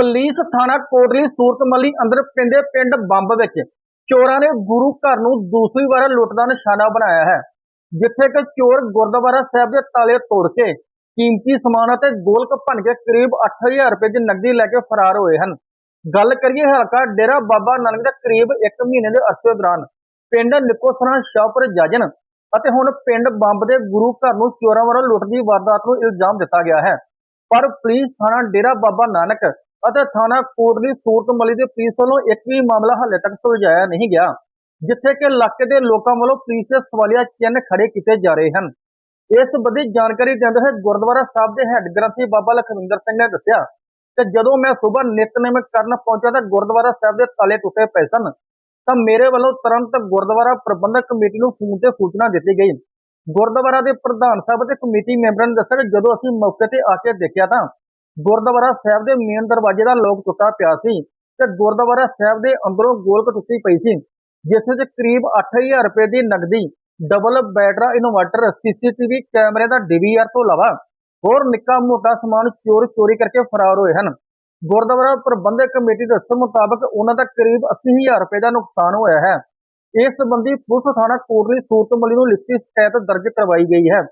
Police ਥਾਣਾ ਕੋਟਲੀ ਸੂਰਤਮੱਲੀ ਅੰਦਰ ਪਿੰਡੇ ਪਿੰਡ ਬੰਬ ਵਿੱਚ। ਚੋਰਾਂ ਨੇ ਗੁਰੂ ਘਰ ਨੂੰ ਦੂਸਰੀ ਵਾਰ ਲੁੱਟ ਦਾ ਨਿਸ਼ਾਨਾ ਬਣਾਇਆ ਹੈ, ਜਿੱਥੇ ਕਿ ਚੋਰ ਗੁਰਦੁਆਰਾ ਸਾਹਿਬ ਦੇ ਤਾਲੇ ਤੋੜ ਕੇ ਕੀਮਤੀ ਸਮਾਨ ਅਤੇ ਗੋਲਕ ਭੰਨ ਕੇ ਕਰੀਬ 8000 ਰੁਪਏ ਦੀ ਨਕਦੀ ਲੈ ਕੇ ਫਰਾਰ ਹੋਏ ਹਨ। ਗੱਲ ਕਰੀਏ ਹਲਕਾ ਡੇਰਾ ਬਾਬਾ ਨਾਨਕ ਦੇ ਕਰੀਬ 1 ਮਹੀਨੇ ਦੇ ਅਰਸੇ ਦੌਰਾਨ, ਪਿੰਡ ਨਿਕੋਸਰਾ ਸ਼ਾਹਪੁਰ ਜਾਜਨ ਅਤੇ ਹੁਣ ਪਿੰਡ ਬੰਬ ਦੇ ਗੁਰੂ ਘਰ ਨੂੰ ਚੋਰਾਂ ਵੱਲੋਂ ਲੁੱਟ ਦੀ ਵਾਰਦਾਤ ਨੂੰ ਇਲਜ਼ਾਮ ਦਿੱਤਾ ਗਿਆ ਹੈ। ਪਰ ਪੁਲਿਸ ਥਾਣਾ ਡੇਰਾ ਬਾਬਾ ਨਾਨਕ ਅਤੇ ਥਾਣਾ ਕੋਟਲੀ ਸੂਰਤਮਲੀ ਦੇ ਪੁਲਿਸ ਵੱਲੋਂ ਇੱਕ ਵੀ ਮਾਮਲਾ ਹਾਲੇ ਤੱਕ ਸੁਲਝਾਇਆ ਨਹੀਂ ਗਿਆ, ਜਿੱਥੇ ਕਿ ਇਲਾਕੇ ਦੇ ਲੋਕਾਂ ਵੱਲੋਂ ਪੁਲਿਸ ਦੇ ਸਵਾਲੀਆ ਚਿੰਨ੍ਹ ਖੜੇ ਕੀਤੇ ਜਾ ਰਹੇ ਹਨ। ਇਸ ਸੰਬੰਧੀ ਜਾਣਕਾਰੀ ਦਿੰਦੇ ਹੋਏ ਗੁਰਦੁਆਰਾ ਸਾਹਿਬ ਦੇ ਹੈੱਡ ਗ੍ਰੰਥੀ ਬਾਬਾ ਲਖਵਿੰਦਰ ਸਿੰਘ ਨੇ ਦੱਸਿਆ ਕਿ ਜਦੋਂ ਮੈਂ ਸਵੇਰ ਨਿਤਨੇਮ ਕਰਨ ਪਹੁੰਚਿਆ ਤਾਂ ਗੁਰਦੁਆਰਾ ਸਾਹਿਬ ਦੇ ਤਾਲੇ ਟੁੱਟੇ ਪਏ ਸਨ, ਤਾਂ ਮੇਰੇ ਵੱਲੋਂ ਤੁਰੰਤ ਗੁਰਦੁਆਰਾ ਪ੍ਰਬੰਧਕ ਕਮੇਟੀ ਨੂੰ ਫੋਨ ਤੇ ਸੂਚਨਾ ਦਿੱਤੀ ਗਈ। ਗੁਰਦੁਆਰਾ ਦੇ ਪ੍ਰਧਾਨ ਸਾਹਿਬ ਤੇ ਕਮੇਟੀ ਮੈਂਬਰਾਂ ਨੇ ਦੱਸਿਆ ਕਿ ਜਦੋਂ ਅਸੀਂ ਮੌਕੇ ਤੇ ਆ ਕੇ ਦੇਖਿਆ ਤਾਂ ਗੁਰਦੁਆਰਾ ਸਾਹਿਬ ਦੇ ਮੇਨ ਦਰਵਾਜ਼ੇ ਦਾ ਲੋਕ ਟੁੱਟਾ ਪਿਆ ਸੀ ਤੇ ਗੁਰਦੁਆਰਾ ਸਾਹਿਬ ਦੇ ਅੰਦਰੋਂ ਗੋਲਕ ਟੁੱਟੀ ਪਈ ਸੀ, ਜਿਸ ਵਿੱਚ ਕਰੀਬ 8000 ਰੁਪਏ ਦੀ ਨਕਦੀ ਡਬਲ ਬੈਟਰਾ ਇਨਵਰਟਰ ਸੀਸੀਟੀਵੀ ਕੈਮਰੇ ਦਾ ਡੀਵੀਆਰ ਤੋਂ ਇਲਾਵਾ ਹੋਰ ਨਿੱਕਾ ਮੋਟਾ ਸਮਾਨ ਚੋਰ ਚੋਰੀ ਕਰਕੇ ਫਰਾਰ ਹੋਏ ਹਨ। ਗੁਰਦੁਆਰਾ ਪ੍ਰਬੰਧਕ ਕਮੇਟੀ ਦੇ ਦੱਸਣ ਮੁਤਾਬਕ ਉਹਨਾਂ ਦਾ ਕਰੀਬ 80000 ਰੁਪਏ ਦਾ ਨੁਕਸਾਨ ਹੋਇਆ ਹੈ। ਇਸ ਸੰਬੰਧੀ ਪੁਲਿਸ ਥਾਣਾ ਕੋਟਲੀ ਸੂਰਤਮਲੀ ਨੂੰ ਲਿਖਤੀ ਸ਼ਿਕਾਇਤ ਦਰਜ ਕਰਵਾਈ ਗਈ ਹੈ।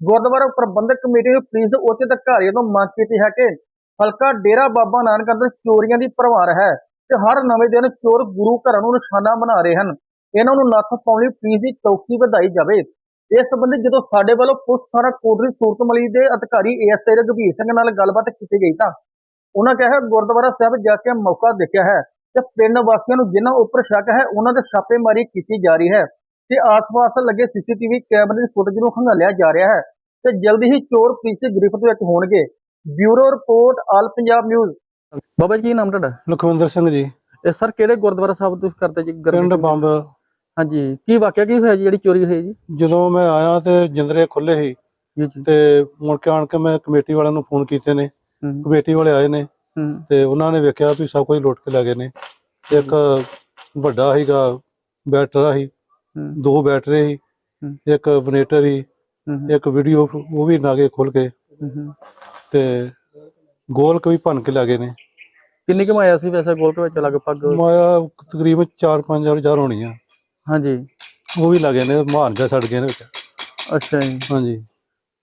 ਗੁਰਦੁਆਰਾ ਪ੍ਰਬੰਧਕ ਕਮੇਟੀ ਨੇ ਪੁਲਿਸ ਦੇ ਉੱਚ ਅਧਿਕਾਰੀਆਂ ਤੋਂ ਮੰਗ ਕੀਤੀ ਹੈ ਕਿ ਹਲਕਾ ਡੇਰਾ ਬਾਬਾ ਨਾਨਕ ਅੰਦਰ ਚੋਰੀਆਂ ਦੀ ਭਰਮਾਰ ਹੈ ਤੇ ਹਰ ਨਵੇਂ ਦਿਨ ਚੋਰ ਗੁਰੂ ਘਰਾਂ ਨੂੰ ਨਿਸ਼ਾਨਾ ਬਣਾ ਰਹੇ ਹਨ। ਇਹਨਾਂ ਨੂੰ ਨੱਥ ਪਾਉਣ ਲਈ ਪੁਲਿਸ ਦੀ ਚੌਕੀ ਵਧਾਈ ਜਾਵੇ। ਇਸ ਸੰਬੰਧੀ ਜਦੋਂ ਸਾਡੇ ਵੱਲੋਂ ਪੁਲਿਸ ਥਾਣਾ ਕੋਟਲੀ ਸੂਰਤਮੱਲੀ ਦੇ ਅਧਿਕਾਰੀ ਏਐਸਆਈ ਰਘਬੀਰ ਸਿੰਘ ਨਾਲ ਗੱਲਬਾਤ ਕੀਤੀ ਗਈ ਤਾਂ ਉਹਨਾਂ ਕਿਹਾ, ਗੁਰਦੁਆਰਾ ਸਾਹਿਬ ਜਾ ਕੇ ਮੌਕਾ ਦੇਖਿਆ ਹੈ ਤੇ ਪਿੰਡ ਵਾਸੀਆਂ ਨੂੰ ਜਿਨ੍ਹਾਂ ਉੱਪਰ ਸ਼ੱਕ ਹੈ, ਉਹਨਾਂ ਦੇ ਛਾਪੇਮਾਰੀ ਕੀਤੀ ਜਾ ਰਹੀ ਹੈ। ਤੇ ਆਸ-ਪਾਸ ਲੱਗੇ ਸੀਸੀਟੀਵੀ ਕੈਮਰੇ ਦੀ ਫੁਟੇਜ ਨੂੰ ਖੰਗਾਲਿਆ ਜਾ ਰਿਹਾ ਹੈ ਤੇ ਜਲਦੀ ਹੀ ਚੋਰ ਪੁਲਿਸ ਦੀ ਗ੍ਰਿਫਤ ਵਿੱਚ ਹੋਣਗੇ। Bureau report all Punjab news. ਬਾਬਾ ਜੀ ਕੀ ਨਾਮ ਤੁਹਾਡਾ? ਲਖਵਿੰਦਰ ਸਿੰਘ ਜੀ। ਇਹ ਸਰ ਕਿਹੜੇ ਗੁਰਦੁਆਰਾ ਸਾਹਿਬ ਤੁਸੀਂ ਕਰਦੇ ਜੀ? ਪਿੰਡ? ਬੰਬ। ਹਾਂਜੀ ਕੀ ਵਾਕਿਆ ਕੀ ਹੋਇਆ ਜੀ? ਜਿਹੜੀ ਚੋਰੀ ਹੋਈ ਜੀ? ਜਦੋਂ ਮੈਂ ਆਇਆ ਤੇ ਜਿੰਦਰੇ ਖੁੱਲੇ ਸੀ ਤੇ ਮੁੜ ਕੇ ਆਣ ਕੇ ਮੈਂ ਕਮੇਟੀ ਵਾਲਿਆਂ ਨੂੰ ਫੋਨ ਕੀਤੇ ਨੇ। ਕਮੇਟੀ ਵਾਲੇ ਆਏ ਨੇ ਤੇ ਉਹਨਾਂ ਨੇ ਵੇਖਿਆ ਵੀ ਸਭ ਕੁਝ ਲੁੱਟ ਕੇ ਲੈ ਗਏ ਨੇ। ਇੱਕ ਵੱਡਾ ਸੀਗਾ ਬੈਟਰਾ ਸੀ। ਹੂੰ ਦੋ ਬੈਟਰੇ ਸੀ। ਇੱਕ ਜਨਰੇਟਰ ਸੀ ਹੂੰ, ਇੱਕ ਵੀਡੀਓ ਉਹ ਵੀ ਖੁੱਲ ਕੇ। ਹੂੰ, ਹੂੰ। ਤੇ ਗੋਲਕ ਵੀ ਭੰਨ ਕੇ ਲੈ ਗਏ ਨੇ। ਕਿੰਨੀ ਕਮਾਇਆ ਸੀ ਵੈਸੇ ਗੋਲਕ ਵਿੱਚ ਲਗਭਗ? ਮਾਇਆ ਤਕਰੀਬਨ 4-5 ਹਜ਼ਾਰ ਹੋਣੀ ਆ। ਹਾਂਜੀ। ਉਹ ਵੀ ਲੱਗੇ ਨੇ ਮਾਰ ਜਾ ਛੱਡ ਗਏ ਨੇ ਵਿੱਚ। ਅੱਛਾ ਜੀ। ਹਾਂਜੀ।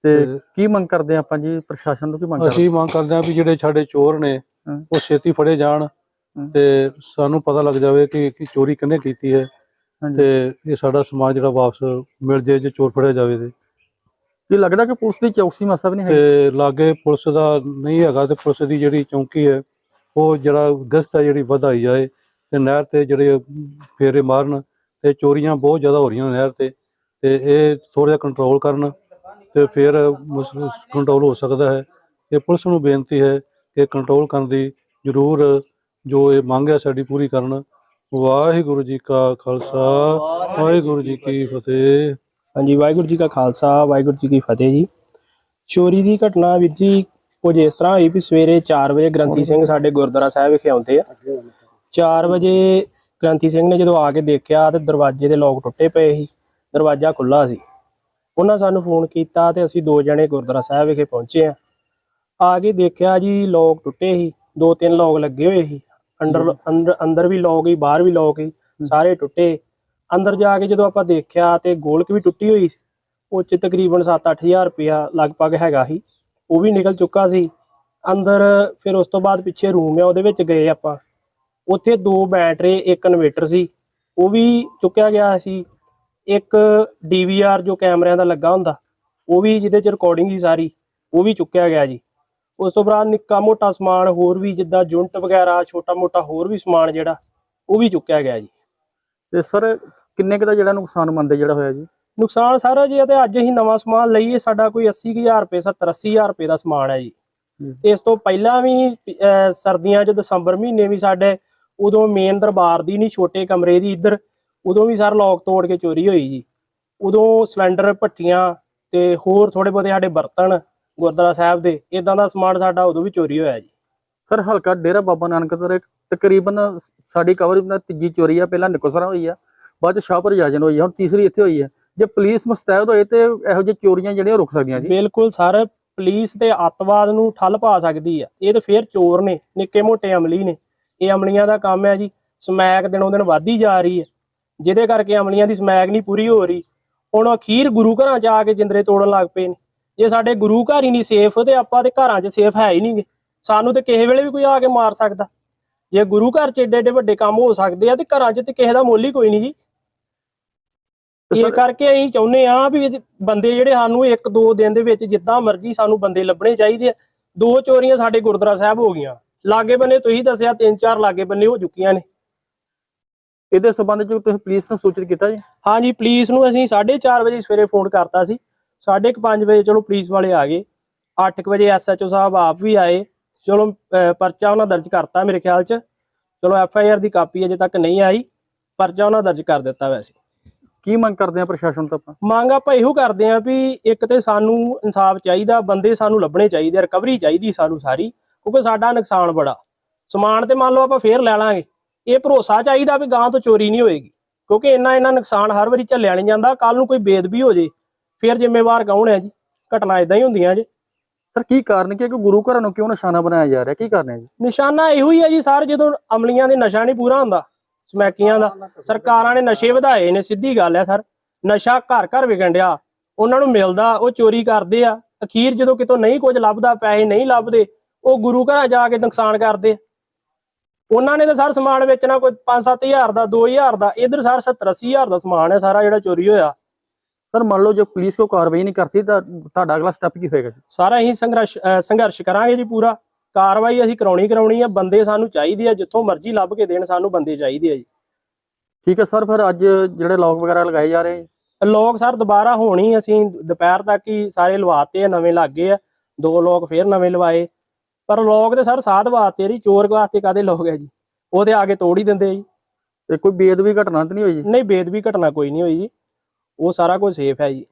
ਤੇ ਤੇ ਕੀ ਮੰਗ ਕਰਦੇ ਆ ਆਪਾਂ ਜੀ ਪ੍ਰਸ਼ਾਸਨ ਤੋਂ ਕੀ ਮੰਗ ਕਰਦੇ ਅਸੀਂ ਮੰਗ ਕਰਦੇ ਹਾਂ ਵੀ ਜਿਹੜੇ ਸਾਡੇ ਚੋਰ ਨੇ ਹਮ। ਉਹ ਛੇਤੀ ਫੜੇ ਜਾਣ ਹਮ। ਤੇ ਸਾਨੂੰ ਪਤਾ ਲੱਗ ਜਾਵੇ ਕਿ ਕਿ ਚੋਰੀ ਕਿਹਨੇ ਕੀਤੀ ਹੈ। ਤੇ ਇਹ ਸਾਡਾ ਸਮਾਨ ਜਿਹੜਾ ਵਾਪਸ ਮਿਲ ਜੇ ਜੇ ਚੋਰ ਫੜਿਆ ਜਾਵੇ ਤੇ। ਕੀ ਲੱਗਦਾ ਕਿ ਪੁਲਿਸ ਦੀ ਚੌਕਸੀ ਮਸਾ ਵੀ ਨਹੀਂ ਹੈ ਤੇ ਲਾਗੇ ਪੁਲਿਸ ਦਾ ਨਹੀਂ ਹੈਗਾ ਤੇ ਪੁਲਿਸ ਦੀ ਜਿਹੜੀ ਚੌਂਕੀ ਹੈ ਉਹ ਜਿਹੜਾ ਗਸ਼ਤ ਹੈ ਜਿਹੜੀ ਵਧਾਈ ਜਾਏ ਤੇ ਨਹਿਰ ਤੇ ਜਿਹੜੇ ਫੇਰੇ ਮਾਰਨ ਤੇ ਚੋਰੀਆਂ ਬਹੁਤ ਜ਼ਿਆਦਾ ਹੋ ਰਹੀਆਂ ਨੇ ਨਹਿਰ ਤੇ ਤੇ ਇਹ ਥੋੜਾ ਜਿਹਾ ਕੰਟਰੋਲ ਕਰਨ ਤੇ ਫਿਰ ਕੰਟਰੋਲ ਹੋ ਸਕਦਾ ਹੈ। ਇਹ ਪੁਲਿਸ ਨੂੰ ਬੇਨਤੀ ਹੈ ਕਿ ਕੰਟਰੋਲ ਕਰਨ ਦੀ ਜ਼ਰੂਰ ਜੋ ਇਹ ਮੰਗ ਹੈ ਸਾਡੀ ਪੂਰੀ ਕਰਨ। ਵਾਹਿਗੁਰੂ ਜੀ ਕਾ ਖਾਲਸਾ, ਵਾਹਿਗੁਰੂ ਜੀ ਕੀ ਫਤਿਹ। ਹਾਂਜੀ, ਵਾਹਿਗੁਰੂ ਜੀ ਕਾ ਖਾਲਸਾ, ਵਾਹਿਗੁਰੂ ਜੀ ਕੀ ਫਤਿਹ ਜੀ। ਚੋਰੀ ਦੀ ਘਟਨਾ ਵੀਰ ਜੀ ਕੁਝ ਇਸ ਤਰ੍ਹਾਂ ਹੋਈ ਵੀ ਸਵੇਰੇ 4 ਵਜੇ ਗ੍ਰੰਥੀ ਸਿੰਘ ਸਾਡੇ ਗੁਰਦੁਆਰਾ ਸਾਹਿਬ ਵਿਖੇ ਆਉਂਦੇ ਆ। 4 ਵਜੇ ਗ੍ਰੰਥੀ ਸਿੰਘ ਨੇ ਜਦੋਂ ਆ ਕੇ ਦੇਖਿਆ ਤੇ ਦਰਵਾਜ਼ੇ ਦੇ ਲੋਕ ਟੁੱਟੇ ਪਏ ਸੀ, ਦਰਵਾਜ਼ਾ ਖੁੱਲਾ ਸੀ। ਉਹਨਾਂ ਸਾਨੂੰ ਫੋਨ ਕੀਤਾ ਤੇ ਅਸੀਂ ਦੋ ਜਣੇ ਗੁਰਦੁਆਰਾ ਸਾਹਿਬ ਵਿਖੇ ਪਹੁੰਚੇ ਆ। ਆ ਕੇ ਦੇਖਿਆ ਜੀ ਲੋਕ ਟੁੱਟੇ ਸੀ, ਦੋ ਤਿੰਨ ਲੋਕ ਲੱਗੇ ਹੋਏ ਸੀ। ਅੰਦਰ ਅੰਦਰ ਅੰਦਰ ਵੀ ਲੋਕ ਹੀ ਬਾਹਰ ਵੀ ਲੋਕ ਹੀ ਸਾਰੇ ਟੁੱਟੇ। ਅੰਦਰ ਜਾ ਕੇ ਜਦੋਂ ਆਪਾਂ ਦੇਖਿਆ ਤੇ ਗੋਲਕ ਵੀ ਟੁੱਟੀ ਹੋਈ ਸੀ ਉਹ ਚ ਤਕਰੀਬਨ 7-8000 ਰੁਪਇਆ ਲਗਭਗ ਹੈਗਾ ਸੀ ਉਹ ਵੀ ਨਿਕਲ ਚੁੱਕਾ ਸੀ। ਅੰਦਰ ਫਿਰ ਉਸ ਤੋਂ ਬਾਅਦ ਪਿੱਛੇ ਰੂਮ ਆ ਉਹਦੇ ਵਿੱਚ ਗਏ ਆਪਾਂ। ਉੱਥੇ ਦੋ ਬੈਟਰੀ ਇੱਕ ਇਨਵੇਟਰ ਸੀ ਉਹ ਵੀ ਚੁੱਕਿਆ ਗਿਆ ਸੀ। ਇੱਕ ਡੀਵੀਆਰ ਜੋ ਕੈਮਰਿਆਂ ਦਾ ਲੱਗਾ ਹੁੰਦਾ ਉਹ ਵੀ ਜਿਹਦੇ ਚ ਰਿਕਾਰਡਿੰਗ ਸੀ ਸਾਰੀ ਉਹ ਵੀ ਚੁੱਕਿਆ ਗਿਆ ਜੀ। ਉਸ ਤੋਂ ਬਾਅਦ ਨਿੱਕਾ ਮੋਟਾ ਸਮਾਨ ਹੋਰ ਵੀ ਜਿੱਦਾਂ ਜੁੰਟ ਵਗੈਰਾ ਛੋਟਾ ਮੋਟਾ ਹੋਰ ਵੀ ਸਮਾਨ ਜਿਹੜਾ ਉਹ ਵੀ ਚੁੱਕਿਆ ਗਿਆ ਜੀ। ਤੇ ਸਰ ਕਿੰਨੇ ਕੁ ਦਾ ਜਿਹੜਾ ਨੁਕਸਾਨ ਮੰਨਦੇ ਜਿਹੜਾ ਹੋਇਆ ਜੀ? ਨੁਕਸਾਨ ਸਾਰਾ ਜੀ ਤੇ ਅੱਜ ਅਸੀਂ ਨਵਾਂ ਸਮਾਨ ਲਈਏ ਸਾਡਾ ਕੋਈ 80000 ਰੁਪਏ 70 80000 ਰੁਪਏ ਦਾ ਸਮਾਨ ਹੈ ਜੀ। ਇਸ ਤੋਂ ਪਹਿਲਾਂ ਵੀ ਸਰਦੀਆਂ 'ਚ ਦਸੰਬਰ ਮਹੀਨੇ ਵੀ ਸਾਡੇ ਉਦੋਂ ਮੇਨ ਦਰਬਾਰ ਦੀ ਨਹੀਂ ਛੋਟੇ ਕਮਰੇ ਦੀ ਇੱਧਰ ਉਦੋਂ ਵੀ ਸਰ ਲੋਕ ਤੋੜ ਕੇ ਚੋਰੀ ਹੋਈ ਜੀ। ਉਦੋਂ ਸਿਲੰਡਰ ਭੱਟੀਆਂ ਤੇ ਹੋਰ ਥੋੜੇ ਬਹੁਤੇ ਸਾਡੇ ਬਰਤਨ ਗੁਰਦੁਆਰਾ ਸਾਹਿਬ ਦੇ ਇਦਾਂ ਦਾ ਸਮਾਨ ਸਾਡਾ ਉਦੋਂ ਵੀ ਚੋਰੀ ਹੋਇਆ ਜੀ। ਸਰ ਹਲਕਾ ਡੇਰਾ ਬਾਬਾ ਨਾਨਕ ਤੋਂ ਤਕਰੀਬਨ ਸਾਡੀ ਕਵਰ ਨਾਲ ਤੀਜੀ ਚੋਰੀ ਆ ਪਹਿਲਾਂ ਨਿਕੋਸਰਾ ਹੋਈ ਆ ਬਾਅਦ ਚ ਸ਼ਾਹਪੁਰ ਜਾਜਨ ਹੋਈ ਆ ਹੁਣ ਤੀਸਰੀ ਇੱਥੇ ਹੋਈ ਆ। ਜੇ ਪੁਲਿਸ ਮੁਸਤੈਦ ਹੋਏ ਤੇ ਇਹੋ ਜਿਹੀ ਚੋਰੀਆਂ ਜਿਹੜੀਆਂ ਰੁਕ ਸਕਦੀਆਂ ਜੀ। ਬਿਲਕੁਲ ਸਰ ਪੁਲਿਸ ਤੇ ਅੱਤਵਾਦ ਨੂੰ ਠੱਲ ਪਾ ਸਕਦੀ ਆ। ਇਹ ਤਾਂ ਫੇਰ ਚੋਰ ਨੇ ਨਿੱਕੇ ਮੋਟੇ ਅਮਲੀ ਨੇ। ਇਹ ਅਮਲੀਆਂ ਦਾ ਕੰਮ ਹੈ ਜੀ ਸਮੈਕ ਦਿਨੋਂ ਦਿਨ ਵੱਧਦੀ ਜਾ ਰਹੀ ਹੈ। ਜਿਹਦੇ ਕਰਕੇ ਅਮਲੀਆਂ ਦੀ ਸਮੈਕ ਨਹੀਂ ਪੂਰੀ ਹੋ ਰਹੀ। ਹੁਣ ਅਖੀਰ ਗੁਰੂ ਘਰਾਂ 'ਚ ਆ ਕੇ ਜਿੰਦਰੇ ਤੋੜਨ ਲੱਗ ਪਏ ਨੇ। ਜੇ ਸਾਡੇ ਗੁਰੂ ਘਰ ਹੀ ਨਹੀਂ ਸੇਫ ਤੇ ਆਪਾਂ ਤੇ ਘਰਾਂ 'ਚ ਸੇਫ ਹੈ ਹੀ ਨਹੀਂਗੇ ਸਾਨੂੰ ਤੇ ਕਿਸੇ ਵੇਲੇ ਵੀ ਕੋਈ ਆ ਕੇ ਮਾਰ ਸਕਦਾ। ਜੇ ਗੁਰੂ ਘਰ 'ਚ ਏਡੇ ਏਡੇ ਵੱਡੇ ਕੰਮ ਹੋ ਸਕਦੇ ਆ ਤੇ ਘਰਾਂ 'ਚ ਤੇ ਕਿਸੇ ਦਾ ਮੁੱਲ ਹੀ ਕੋਈ ਨਹੀਂ ਜੀ ਇਹ ਕਰਕੇ ਅਸੀਂ ਚਾਹੁੰਦੇ ਆ ਵੀ ਬੰਦੇ ਜਿਹੜੇ ਸਾਨੂੰ ਇੱਕ ਦੋ ਦਿਨ ਦੇ ਵਿੱਚ ਜਿੱਦਾਂ ਮਰਜ਼ੀ ਸਾਨੂੰ ਬੰਦੇ ਲੱਭਣੇ ਚਾਹੀਦੇ ਆ। ਦੋ ਚੋਰੀਆਂ ਸਾਡੇ ਗੁਰਦੁਆਰਾ ਸਾਹਿਬ ਹੋ ਗਈਆਂ। ਲਾਗੇ ਬੰਨੇ ਤੁਸੀਂ ਦੱਸਿਆ ਤਿੰਨ ਚਾਰ ਲਾਗੇ ਬੰਨੇ ਹੋ ਚੁੱਕੀਆਂ ਨੇ। ਇਹਦੇ ਸਬੰਧ ਚ ਤੁਸੀਂ ਪੁਲਿਸ ਨੂੰ ਸੂਚਿਤ ਕੀਤਾ ਜੀ? ਹਾਂਜੀ ਪੁਲਿਸ ਨੂੰ ਅਸੀਂ 4:30 ਵਜੇ ਸਵੇਰੇ ਫੋਨ ਕਰਤਾ ਸੀ। 5:30 ਵਜੇ ਚਲੋ ਪੁਲਿਸ ਵਾਲੇ ਆ ਗਏ। 8 ਵਜੇ ਐਸਐਚਓ ਸਾਹਿਬ ਆਪ ਵੀ ਆਏ। ਚਲੋ ਪਰਚਾ ਉਹਨਾਂ ਦਰਜ ਕਰਤਾ ਮੇਰੇ ਖਿਆਲ 'ਚ। ਚਲੋ ਐਫ ਆਈ ਆਰ ਦੀ ਕਾਪੀ ਅਜੇ ਤੱਕ ਨਹੀਂ ਆਈ। ਪਰਚਾ ਉਹਨਾਂ ਦਰਜ ਕਰ ਦਿੱਤਾ ਵੈਸੇ। ਕੀ ਮੰਗ ਕਰਦੇ ਆ ਪ੍ਰਸ਼ਾਸਨ ਤੋਂ ਆਪਾਂ? ਮੰਗ ਆਪਾਂ ਇਹੋ ਕਰਦੇ ਆਂ ਵੀ ਇੱਕ ਤੇ ਸਾਨੂੰ ਇਨਸਾਫ ਚਾਹੀਦਾ ਬੰਦੇ ਸਾਨੂੰ ਲੱਭਣੇ ਚਾਹੀਦੇ ਰਿਕਵਰੀ ਚਾਹੀਦੀ ਸਾਨੂੰ ਸਾਰੀ ਕਿਉਂਕਿ ਸਾਡਾ ਨੁਕਸਾਨ ਬੜਾ। ਸਮਾਨ ਤੇ ਮੰਨ ਲਓ ਆਪਾਂ ਫੇਰ ਲੈ ਲਾਂਗੇ। ਇਹ ਭਰੋਸਾ ਚਾਹੀਦਾ ਵੀ ਗਾਂ ਤੋਂ ਚੋਰੀ ਨਹੀਂ ਹੋਏਗੀ। ਕਿਉਂਕਿ ਇੰਨਾ ਇੰਨਾ ਨੁਕਸਾਨ ਹਰ ਵਾਰੀ ਝੱਲਿਆ ਨਹੀਂ ਜਾਂਦਾ। ਕੱਲ ਨੂੰ ਕੋਈ ਬੇਦਬੀ ਹੋ ਜੇ ਫਿਰ ਜ਼ਿੰਮੇਵਾਰ ਕੌਣ ਹੈ ਜੀ? ਘਟਨਾ ਇਦਾਂ ਹੀ ਹੁੰਦੀਆਂ ਜੀ। ਸਰ ਕੀ ਕਾਰਨ ਕੀ ਹੈ ਕਿ ਗੁਰੂ ਘਰਾਂ ਨੂੰ ਕਿਉਂ ਨਿਸ਼ਾਨਾ ਬਣਾਇਆ ਜਾ ਰਿਹਾ? ਕੀ ਕਾਰਨ ਹੈ ਜੀ? ਨਿਸ਼ਾਨਾ ਇਹੋ ਹੀ ਹੈ ਜੀ ਸਰ ਜਦੋਂ ਅਮਲੀਆਂ ਦੇ ਨਸ਼ਾ ਨਹੀਂ ਪੂਰਾ ਹੁੰਦਾ ਸਮੈਕੀਆਂ ਦਾ। ਸਰਕਾਰਾਂ ਨੇ ਨਸ਼ੇ ਵਧਾਏ ਨੇ ਸਿੱਧੀ ਗੱਲ ਹੈ ਸਰ। ਨਸ਼ਾ ਘਰ ਘਰ ਵਿਕਣ ਡਿਆ। ਉਹਨਾਂ ਨੂੰ ਮਿਲਦਾ ਉਹ ਚੋਰੀ ਕਰਦੇ ਆ। ਅਖੀਰ ਜਦੋਂ ਕਿਤੋਂ ਨਹੀਂ ਕੁਝ ਲੱਭਦਾ ਪੈਸੇ ਨਹੀਂ ਲੱਭਦੇ ਉਹ ਗੁਰੂ ਘਰਾਂ ਜਾ ਕੇ ਨੁਕਸਾਨ ਕਰਦੇ। ਉਹਨਾਂ ਨੇ ਤਾਂ ਸਰ ਸਮਾਨ ਵੇਚਣਾ ਕੋਈ 5-7000 ਦਾ 2000 ਦਾ ਇਧਰ ਸਰ 70-80000 ਦਾ ਸਮਾਨ ਹੈ ਸਾਰਾ ਜਿਹੜਾ ਚੋਰੀ ਹੋਇਆ। ਸਰ ਮੰਨ ਲਓ ਜੇ ਪੁਲਿਸ ਕੋ ਕਾਰਵਾਈ ਨਹੀਂ ਕਰਦੀ ਤਾਂ ਤੁਹਾਡਾ ਅਗਲਾ ਸਟੈਪ ਕੀ ਹੋਏਗਾ ਸਾਰਾ ਅਸੀਂ ਸੰਘਰਸ਼ ਕਰਾਂਗੇ ਜੀ ਪੂਰਾ। ਕਾਰਵਾਈ ਅਸੀਂ ਕਰਾਉਣੀ ਕਰਾਉਣੀ ਆ ਬੰਦੇ ਸਾਨੂੰ ਚਾਹੀਦੇ ਆ ਜਿੱਥੋਂ ਮਰਜ਼ੀ ਲੱਭ ਕੇ ਦੇਣ ਸਾਨੂੰ ਬੰਦੇ ਚਾਹੀਦੇ ਆ ਜੀ। ਠੀਕ ਹੈ ਸਰ ਫਿਰ ਅੱਜ ਜਿਹੜੇ ਲੋਕ ਵਗੈਰਾ ਲਗਾਏ ਜਾ ਰਹੇ? ਲੋਕ ਸਰ ਦੁਬਾਰਾ ਹੋਣੀ ਅਸੀਂ ਦੁਪਹਿਰ ਤੱਕ ਹੀ ਸਾਰੇ ਲਵਾਤੇ ਆ ਨਵੇਂ ਲੱਗੇ ਆ। ਦੋ ਲੋਕ ਫੇਰ ਨਵੇਂ ਲਵਾਏ। ਪਰ ਲੋਕ ਤੇ ਸਰ ਸਾਧ ਵਾਸਤੇ ਜੀ ਚੋਰ ਵਾਸਤੇ ਕਾਦੇ ਲੋਕ ਹੈ ਜੀ? ਉਹ ਤੇ ਆ ਕੇ ਤੋੜ ਹੀ ਦਿੰਦੇ ਆ ਜੀ। ਤੇ ਕੋਈ ਬੇਦਬੀ ਘਟਨਾ ਤਾਂ ਨਹੀਂ ਹੋਈ ਜੀ? ਨਹੀਂ ਬੇਦਬੀ ਘਟਨਾ ਕੋਈ ਨਹੀਂ ਹੋਈ ਜੀ। ਉਹ ਸਾਰਾ ਕੁਝ ਸੇਫ ਹੈ ਜੀ।